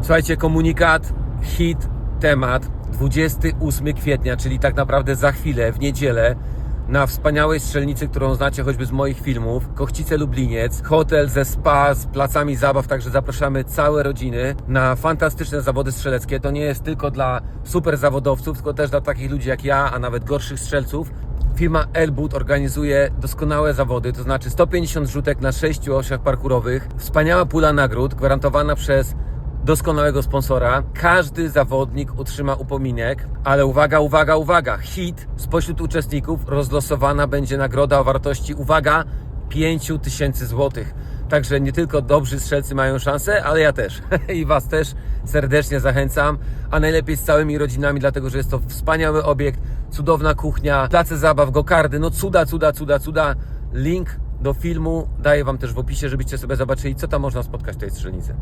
Słuchajcie, komunikat, hit, temat 28 kwietnia, czyli tak naprawdę za chwilę, w niedzielę, na wspaniałej strzelnicy, którą znacie choćby z moich filmów, Kochcice Lubliniec, hotel ze spa, z placami zabaw, także zapraszamy całe rodziny na fantastyczne zawody strzeleckie. To nie jest tylko dla super zawodowców, tylko też dla takich ludzi jak ja, a nawet gorszych strzelców. Firma Elbut organizuje doskonałe zawody, to znaczy 150 rzutek na 6 osiach parkurowych, wspaniała pula nagród gwarantowana przez doskonałego sponsora. Każdy zawodnik otrzyma upominek, ale uwaga, uwaga, uwaga, hit spośród uczestników rozlosowana będzie nagroda o wartości, uwaga, 5000 złotych. Także nie tylko dobrzy strzelcy mają szansę, ale ja też i Was też serdecznie zachęcam, a najlepiej z całymi rodzinami, dlatego że jest to wspaniały obiekt, cudowna kuchnia, place zabaw, gokardy, no cuda, cuda, cuda, cuda. Link do filmu daję Wam też w opisie, żebyście sobie zobaczyli, co tam można spotkać w tej strzelnicy.